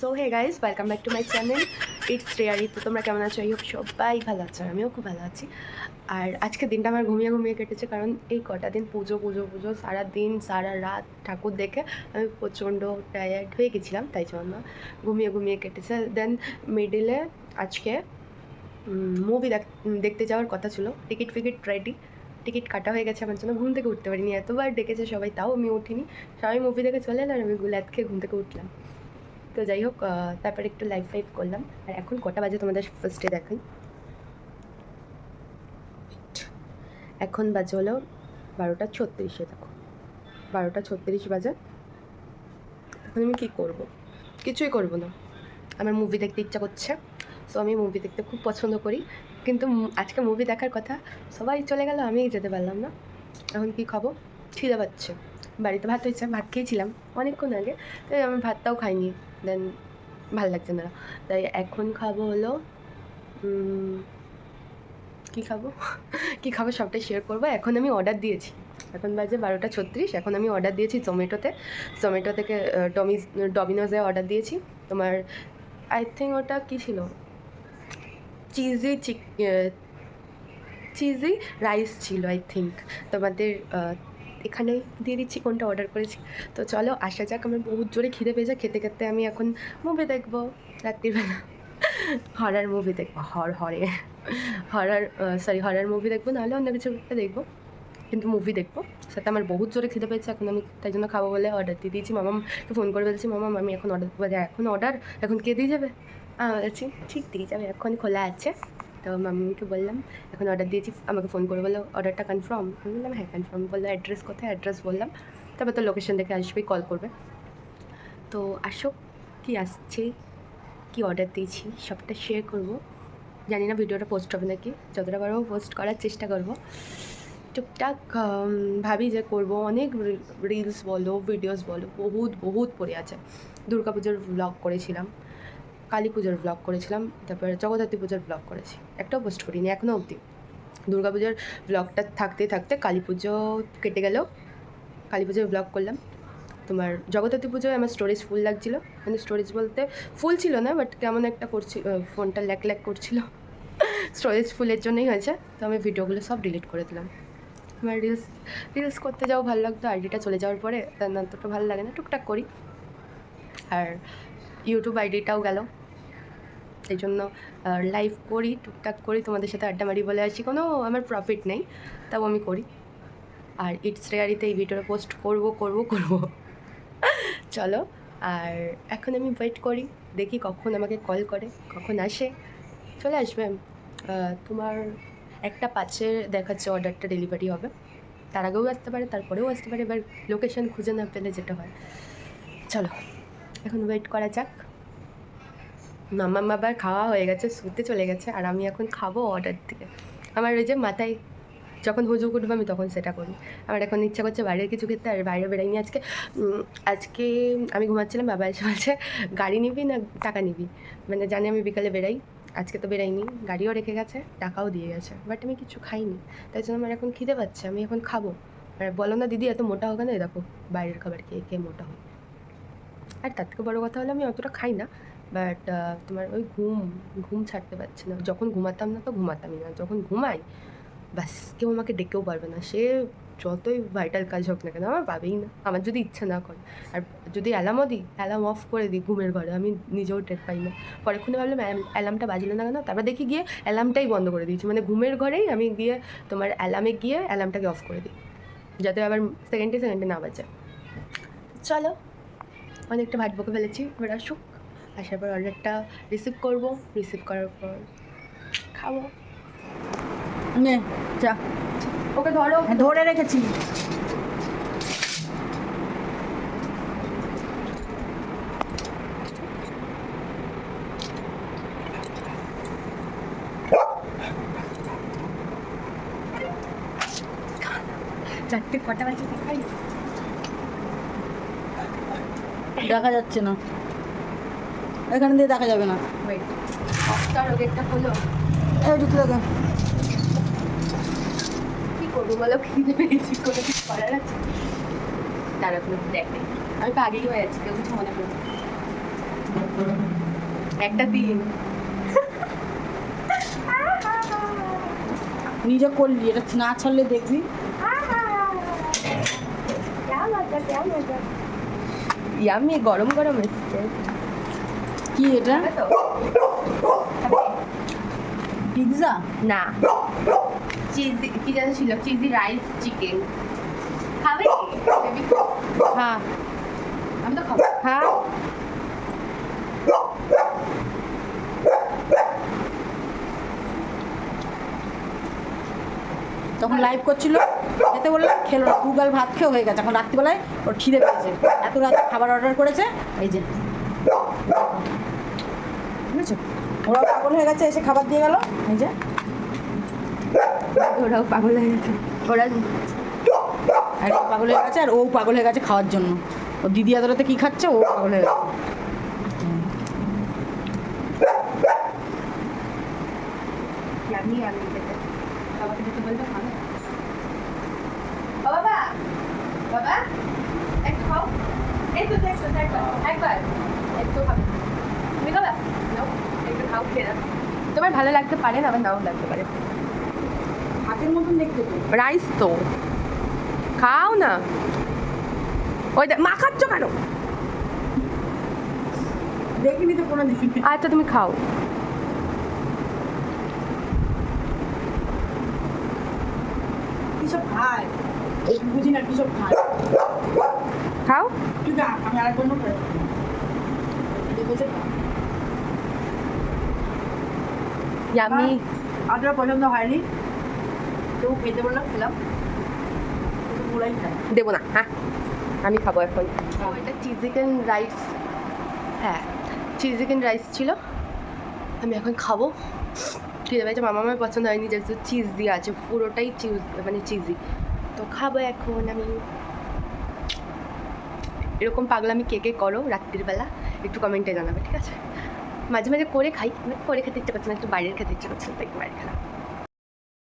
So hey guys welcome back to my channel it's রেয়ারি তো তোমরা কেমন আছো? এই হোপ সবাই ভালো আছো, আমিও খুব ভালো আছি। আর আজকে দিনটা আমার ঘুমিয়ে ঘুমিয়ে কেটেছে, কারণ এই কটা দিন পুজো পুজো পুজো সারা দিন সারা রাত ঠাকুর দেখে আমি প্রচণ্ড টায়ার্ড হয়ে গেছিলাম, তাই জন্য ঘুমিয়ে ঘুমিয়ে কেটেছে। দেন মিডিলে আজকে মুভি দেখতে যাওয়ার কথা ছিল টিকিট ফিকিট রেডি টিকিট কাটা হয়ে গেছে, আমার জন্য ঘুম থেকে উঠতে পারিনি, এতবার ডেকেছে সবাই, তাও আমি উঠিনি। সবাই মুভি দেখে চলে এলো আর আমি গুলাত খেয়ে ঘুম থেকে উঠলাম। তো যাই হোক তারপরে একটু লাইভ ফাইভ করলাম। আর এখন কটা বাজে তোমাদের ফার্স্টে দেখাই। এখন বাজে হলো বারোটা ছত্রিশে, দেখো। বারোটা ছত্রিশ বাজে। এখন আমি কী করব? কিছুই করব না। আমার মুভি দেখতে ইচ্ছা করছে। সো আমি মুভি দেখতে খুব পছন্দ করি। কিন্তু আজকে মুভি দেখার কথা, সবাই চলে গেল আমি যেতে পারলাম না। এখন কী খাব? খিদে পাচ্ছে। বাড়িতে ভাত হয়েছে, ভাত খেয়েছিলাম অনেকক্ষণ আগে, তাই আমি ভাতটাও খাইনি। দেন ভালো লাগছে না। তাই এখন খাব হলো কি খাব? কি খাব সবটাই শেয়ার করব। এখন আমি অর্ডার দিয়েছি। এখন বাজে বারোটা ছত্রিশ, এখন আমি অর্ডার দিয়েছি জোম্যাটোতে জোম্যাটো থেকে ডমি ডমিনোজে অর্ডার দিয়েছি। তোমার আই থিঙ্ক ওটা কী ছিল? চিজি চিক চিজি রাইস ছিল আই থিঙ্ক তোমাদের এখানে দিয়ে দিচ্ছি কোনটা অর্ডার করেছি। তো চলো, আসা যাক, আমার বহুত জোরে খিদে পেয়েছে, খেতে খেতে আমি এখন মুভি দেখব রাত্রিবেলা। হরার মুভি দেখব, হর হরে। হরার সরি হরার মুভি দেখব, নাহলে অন্য কিছু দেখব। কিন্তু মুভি দেখব। সাথে আমার বহুত জোরে খিদে পেয়েছে, এখন আমি তাই জন্য খাব বলে অর্ডার দিয়ে দিয়েছি। মামামকে ফোন করে বলছি, মামাম, আমি এখন অর্ডার বলে এখন অর্ডার এখন কে দিয়ে যাবে? আমি বলছি ঠিক দিয়ে আমি এখন খোলা আছে। তো মাম্মিকে বললাম, এখন অর্ডার দিয়েছি, আমাকে ফোন করে বলল অর্ডারটা কনফার্ম আমি বললাম হ্যাঁ কনফার্ম বলল অ্যাড্রেস কোথায় অ্যাড্রেস বললাম। তারপর তো লোকেশন দেখে আসবেই কল করবে। তো আসো, কি আসছে, কি অর্ডার দিয়েছি, সবটা শেয়ার করব। জানি না ভিডিওটা পোস্ট হবে নাকি, যতটা পারব পোস্ট করার চেষ্টা করব। টুকটাক ভাবি যে করব, অনেক রিলস বলো ভিডিওস বলো, বহুত বহুত পড়ে আছে। দুর্গাপুজোর ব্লগ করেছিলাম। কালী পুজোর ব্লগ করেছিলাম, তারপর জগদ্ধাত্রী পুজোর ব্লগ করেছি। একটাও পোস্ট করিনি এখনও অবধি। দুর্গা পুজোর ব্লগটা থাকতে থাকতে কালী পুজো কেটে গেল। কালী পুজোর ব্লগ করলাম। তোমার জগদ্ধাত্রী পুজোয় আমার স্টোরেজ ফুল লাগছিল। মানে স্টোরেজ বলতে ফুল ছিল না বাট কেমন একটা করছি ফোনটা ল্যাক ল্যাক করছিল। স্টোরেজ ফুলের জন্যই হয়েছে। তো আমি ভিডিওগুলো সব ডিলিট করে দিলাম। আমার রিলস রিলস করতে যাও, ভালো লাগতো। আইডিটা চলে যাওয়ার পরে তার তো ভালো লাগে না। টুকটাক করি। আর ইউটিউব আইডিটাও গেল। সেই জন্য লাইভ করি, টুকটাক করি, তোমাদের সাথে আড্ডা মারি বলে আসি। কোনো আমার প্রফিট নেই, তাও আমি করি। আর ইটস রেয়ারিতে এই ভিডিওটা পোস্ট করব করব করব। চলো, আর এখন আমি ওয়েট করি, দেখি কখন আমাকে কল করে, কখন আসে। চলে আসবে তোমার একটা পাঁচে দেখাচ্ছে অর্ডারটা ডেলিভারি হবে। তার আগেও আসতে পারে, তারপরেও আসতে পারে, এবার লোকেশন খুঁজে না পেলে যেটা হয়। চলো, এখন ওয়েট করা যাক। মাম্মা আবার খাওয়া হয়ে গেছে শুতে চলে গেছে, আর আমি এখন খাব অর্ডার দিয়ে। আমার ওই যে মাথায় যখন হুজুক উঠবে, আমি তখন সেটা করি। আমার এখন ইচ্ছা করছে বাইরের কিছু খেতে, আর বাইরে বেরাইনি আজকে। আজকে আমি ঘুমাচ্ছিলাম, বাবা এসে বলছে, গাড়ি নিবি না টাকা নিবি? মানে জানি আমি বিকালে বেরাই আজকে তো বেরাইনি গাড়িও রেখে গেছে, টাকাও দিয়ে গেছে বাট আমি কিছু খাইনি। তাই জন্য আমার এখন খিদে পাচ্ছে, আমি এখন খাব। আর বলো না দিদি, এত মোটা হবে না দেখো, বাইরের খাবার খেয়ে খেয়ে মোটা হয় আর তার থেকে বড়ো কথা হলো, আমি অতটা খাই না। বাট তোমার ওই ঘুম ঘুম ছাড়তে পারছি না। যখন ঘুমাতাম না তো ঘুমাতামই না। যখন ঘুমাই, ব্যাস, কেউ আমাকে ডেকেও পারবে না। সে যতই ভাইটাল কাজ হোক না কেন, আমার পাবেই না। আমার যদি ইচ্ছা না করে। আর যদি অ্যালার্মও দিই অ্যালার্ম অফ করে দিই ঘুমের ঘরে, আমি নিজেও টের পাই না। পরেক্ষণে ভাবলাম অ্যালার্মটা বাজলো না কেন? তারপর দেখি গিয়ে অ্যালার্মটাই বন্ধ করে দিয়েছি। মানে ঘুমের ঘরেই আমি গিয়ে তোমার অ্যালার্মে গিয়ে অ্যালার্মটাকে অফ করে দিই। যাতে আবার সেকেন্ডে সেকেন্ডে না বাজে। চলো, অনেকটা ভাট বকে ফেলেছি। এবার আসুক আসার পর অর্ডারটা রিসিভ করব রিসিভ করার পর খাব। নে যা। ওকে ধরো। হ্যাঁ, ধরে রেখেছি। চারটে কটা বাজে দেখাই। দেখা যাচ্ছে না। এখানে দিয়ে দেখা যাবে না। এই ঢুকতে কি করব বলো? খিদে পেয়েছি কোনো কিছু করার আছে? তার এখনও দেখে আমি তো আগেই হয়ে কেউ কিছু মনে করছি একটা নিজে করলি এটা না ছাড়লে দেখবি। ইয়ামি গরম গরম এসছে। কি এটা? পিৎজা না। চিজি কি যেন ছিল চিজি রাইস চিকেন খাবে? হ্যাঁ। আমি তো খাব। হ্যাঁ। তখন লাইভ করছিল। খেতে বললাম খেলো না গুগল ভাত খেয়ে হয়ে গেছে। এখন রাত্রিবেলায় ওর খিদে পেয়েছে। এত রাত খাবার অর্ডার করেছে। এই যে। বুঝেছ? ওরা পাগল হয়ে গেছে এসে খাবার দিয়ে গেল এই যে। ওরাও পাগল হয়ে গেছে। ওরা আর পাগল হয়ে গেছে আর ও পাগল হয়ে গেছে খাওয়ার জন্য। ও দিদি আদরাতে কি খাচ্ছে ও পাগল হয়ে গেছে। আমি আমি খেতে বাবাকে যেতে বলতে খাবে বাবা! বাবা! একটু খাও। এই তো দেখো দেখো একবার। তুমি খাবে নাও একটু খাও খেয়ে নাও। তোমার ভালো লাগতে পারে না আবার নাও লাগতে পারে। হাতের মতন দেখতে তো। রাইস তো। খাও না। ওই দেখ মাখাচ্ছ কেন? দেখিনি তো কোনো আচ্ছা তুমি খাও। কিসব খায়? বুঝি না কিসব খায়। খাও। আমি আরেকবার ইয়ামি। আপনার পছন্দ হয়নি। তো খেতে বললাম খেলাম। দেবো না হ্যাঁ। আমি খাব এখন। এটা চিজ চিকেন রাইস। হ্যাঁ চিজ চিকেন রাইস ছিল। আমি এখন খাব। খিদে পেয়েছে মামা আমার পছন্দ হয়নি যেহেতু চিজ দিয়ে আছে পুরোটাই চিজ মানে চিজি। তো খাব এখন আমি। এরকম পাগলামি কে কে করো রাত্রির বেলা, একটু কমেন্টে জানাবে, ঠিক আছে? মাঝে মাঝে করে খাই করে খেতে ইচ্ছে করছে না, একটু বাইরের খেতে ইচ্ছে করছে তাই বাইরে খেলাম।